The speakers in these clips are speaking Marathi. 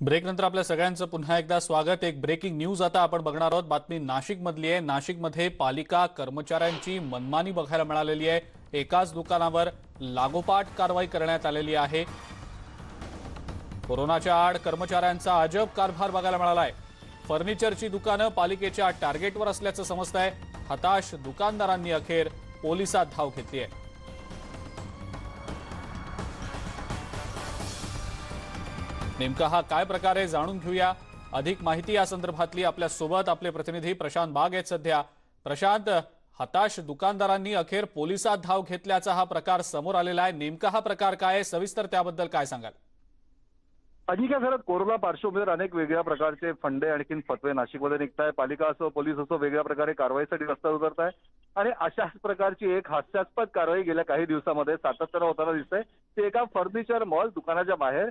ब्रेक नंतर आपल्या सगळ्यांचं पुन्हा एकदा स्वागत. एक ब्रेकिंग न्यूज आता आपण बघणार आहोत. बातमी नाशिक मधली आहे. नाशिकमध्ये पालिका कर्मचाऱ्यांची मनमानी बघायला मिळालेली आहे. एकाच दुकानावर लागोपाठ कारवाई करण्यात आलेली आहे. कोरोनाच्या आड कर्मचाऱ्यांचा अजब कारभार बघायला मिळाला आहे फर्निचरची दुकानं पालिकेच्या टार्गेटवर असल्याचं समजत आहे हताश दुकानदारांनी अखेर पोलिसात धाव घेतली आहे नेमका हा काय प्रकार आहे जाणून घेऊया? अधिक माहिती या संदर्भातली आपल्यासोबत आपले प्रतिनिधी प्रशांत बाग आहेत सध्या. प्रशांत हताश दुकानदारांनी अखेर पोलिसात धाव घेतल्याचा हा प्रकार समोर आलेला आहे. नेमका हा प्रकार काय आहे? सविस्तर त्याबद्दल काय सांगाल? अजिंक्य घरात कोरोना पार्श्वभूमीवर अनेक वेगळ्या प्रकारचे फंडे आणखीन फतवे नाशिकमध्ये निघताय पालिका असो पोलीस असो वेगळ्या प्रकारे कारवाईसाठी रस्ता उतरत आहे आणि अशाच प्रकारची एक हास्यास्पद कारवाई गेल्या काही दिवसामध्ये सातत्यानं होताना दिसतंय. ते एका फर्निचर मॉल दुकानाच्या बाहेर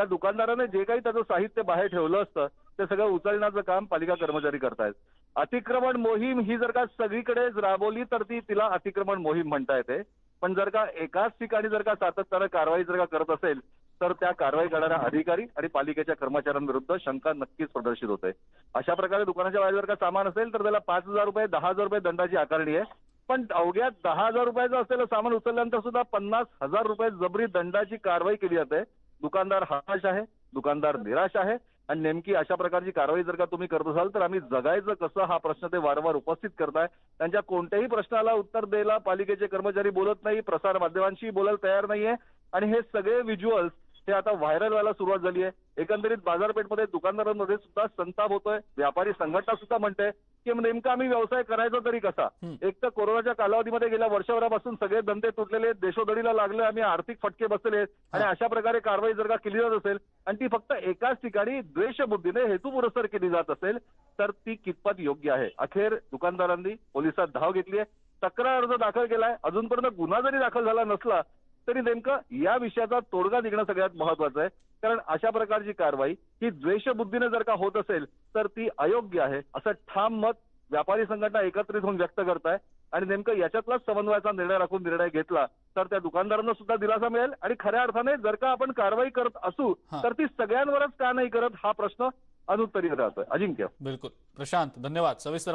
त्या दुकानदाराने जे काही त्याचं साहित्य बाहेर ठेवलं असतं ते सगळं उचलण्याचं काम पालिका कर्मचारी करतायत. अतिक्रमण मोहीम ही जर का सगळीकडेच राबवली तर ती तिला अतिक्रमण मोहीम म्हणता येते. पण जर का एकाच ठिकाणी जर का सातत्यानं कारवाई जर का करत असेल तर त्या कारवाई करणाऱ्या अधिकारी आणि पालिकेच्या कर्मचाऱ्यांविरुद्ध शंका नक्कीच प्रदर्शित होते. अशा प्रकारे दुकानाच्या बाहेर जर का सामान असेल तर त्याला पाच हजार रुपये दहा हजार रुपये दंडाची आकारणी आहे. पण अवघ्या दहा हजार रुपयाचं असलेलं सामान उचलल्यानंतर सुद्धा पन्नास हजार रुपये जबरी दंडाची कारवाई केली जाते. दुकानदार हताश आहे दुकानदार निराश आहे आणि नेमकी अशा प्रकारची कारवाई जर का तुम्ही करत असाल तर आम्ही जगायचं कसं हा प्रश्न ते वारंवार उपस्थित करताय. त्यांच्या कोणत्याही प्रश्नाला उत्तर द्यायला पालिकेचे कर्मचारी बोलत नाही प्रसार माध्यमांशी बोलायला तयार नाहीये. आणि हे सगळे व्हिज्युअल्स हे आता व्हायरल व्हायला सुरुवात झाली आहे. एकंदरीत बाजारपेठमध्ये दुकानदारांमध्ये सुद्धा संताप होतोय. व्यापारी संघटना सुद्धा म्हणते की नेमका आम्ही व्यवसाय करायचा तरी कसा. एक तर कोरोनाच्या कालावधीमध्ये गेल्या वर्षभरापासून सगळे धंदे तुटलेले आहेत, देशोधडीला लागले आम्ही आर्थिक फटके बसलेले आहेत. आणि अशा प्रकारे कारवाई जर का केली जात असेल आणि ती फक्त एकाच ठिकाणी द्वेषबुद्धीने हेतुपुरस्सर केली जात असेल तर ती कितपत योग्य आहे? अखेर दुकानदारांनी पोलिसात धाव घेतली आहे. तक्रार अर्ज दाखल केलाय. अजूनपर्यंत गुन्हा जरी दाखल झाला नसला तरी नेमकं या विषयाचा तोडगा निघणं सगळ्यात महत्वाचं आहे. कारण अशा प्रकारची कारवाई ही द्वेषबुद्धीने जर का होत असेल तर ती अयोग्य आहे. असं ठाम मत व्यापारी संघटना एकत्रित होऊन व्यक्त करताय. आणि नेमकं याच्यातलाच समन्वयाचा निर्णय राखून निर्णय घेतला तर त्या दुकानदारांना सुद्धा दिलासा मिळेल. आणि खऱ्या अर्थाने जर का आपण कारवाई करत असू. तर ती सगळ्यांवरच का नाही करत हा प्रश्न अनुत्तरित राहतोय. अजिंक्य. बिलकुल. प्रशांत धन्यवाद. सविस्तर